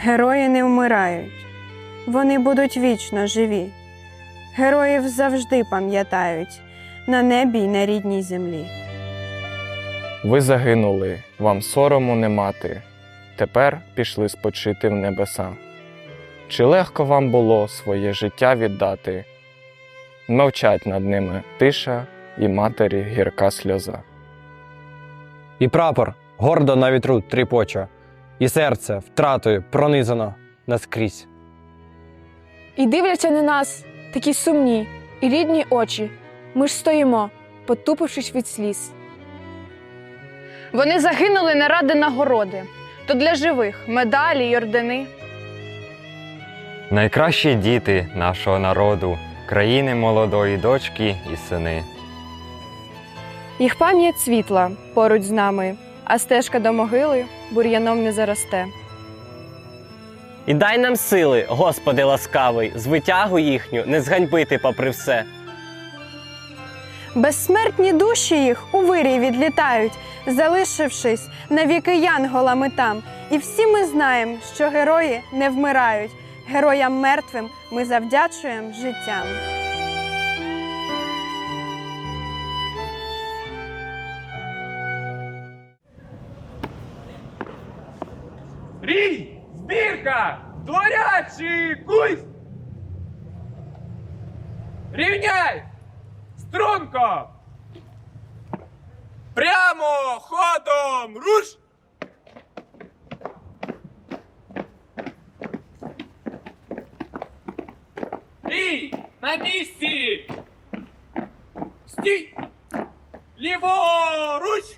Герої не вмирають, вони будуть вічно живі. Героїв завжди пам'ятають на небі й на рідній землі. Ви загинули, вам сорому не мати. Тепер пішли спочити в небеса. Чи легко вам було своє життя віддати? Мовчать над ними тиша і матері гірка сльоза. І прапор гордо на вітру тріпоче, і серце втратою пронизано наскрізь. І дивляться на нас такі сумні і рідні очі. Ми ж стоїмо, потупившись від сліз. Вони загинули не ради нагороди, то для живих медалі й ордени. Найкращі діти нашого народу, країни молодої дочки і сини. Їх пам'ять світла поруч з нами, а стежка до могили бур'яном не заросте. І дай нам сили, Господи ласкавий, звитягу їхню не зганьбити попри все. Безсмертні душі їх у вирій відлітають, залишившись навіки янголами там. І всі ми знаємо, що герої не вмирають. Героям мертвим ми завдячуємо життям. Рій! Збірка! Дворячий кусь! Рівняй! Струнко! Прямо ходом! Руш! Рій! На місці! Стій! Ліворуч!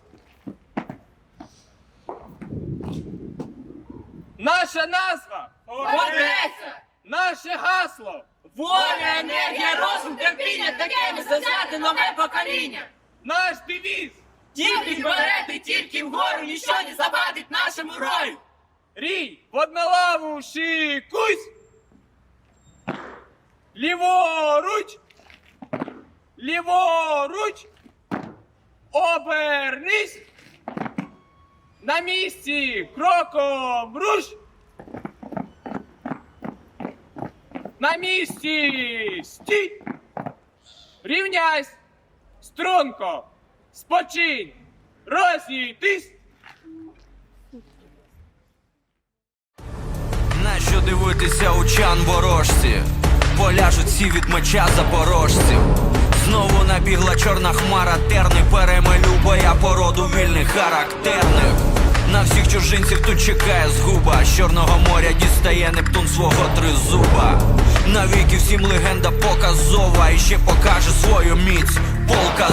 Наша назва Фортеця! Наше гасло! Воля, енергія, розум, терпіння, таке ми завзяти нове покоління. Наш девіз! Тільки вперед і тільки вгору, ніщо не завадить нашому рою. Рій! В однолаву шикусь! Ліворуч! Ліворуч! Обернись! На місці кроком руш! На місці стій! Рівняйсь! Струнко! Спочинь! Розійтись! Нащо дивитися у чан ворожці? Поляжуть всі від меча запорожців. Знову набігла чорна хмара, терни перемелю боя породу вільних характерних. На всіх чужинців тут чекає згуба. З Чорного моря дістає Нептун свого тризуба. Навіки всім легенда показова і ще покаже свою міць полка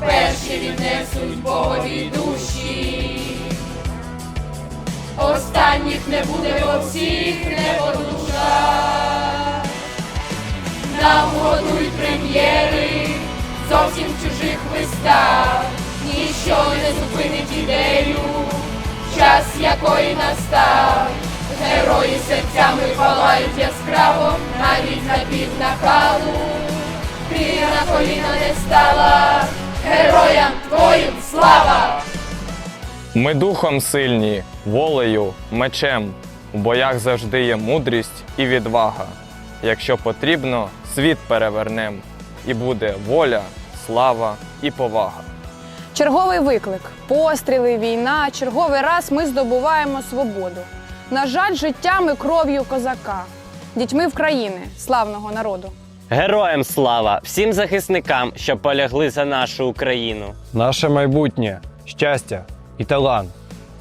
Перші віднесуть Богові душі. Останніх не буде, бо всіх не по. Нам годують прем'єри зовсім чужих вистав. Ніщо не зупинить ідею, час якої настав. Герої серцями палають яскраво, навіть на пів накалу. Ти на коліна не стала, героям твоїм слава! Ми духом сильні, волею, мечем. У боях завжди є мудрість і відвага. Якщо потрібно, світ перевернем, і буде воля, слава і повага. Черговий виклик, постріли, війна. Черговий раз ми здобуваємо свободу. На жаль, життям і кров'ю козака, дітьми в країни, славного народу. Героям слава, всім захисникам, що полягли за нашу Україну. Наше майбутнє, щастя і талант.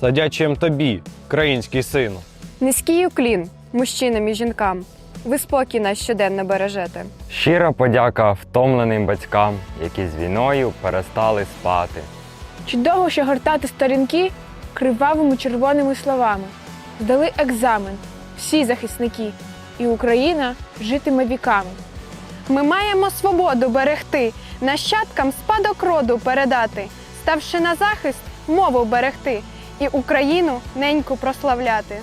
Задячуємо тобі, український сину. Низький уклін мужчинам і жінкам. Ви спокій нас щоденно бережете. Щира подяка втомленим батькам, які з війною перестали спати. Чудово, що гортати сторінки кривавими червоними словами. Здали екзамен всі захисники, і Україна житиме віками. Ми маємо свободу берегти, нащадкам спадок роду передати, ставши на захист, мову берегти і Україну неньку прославляти.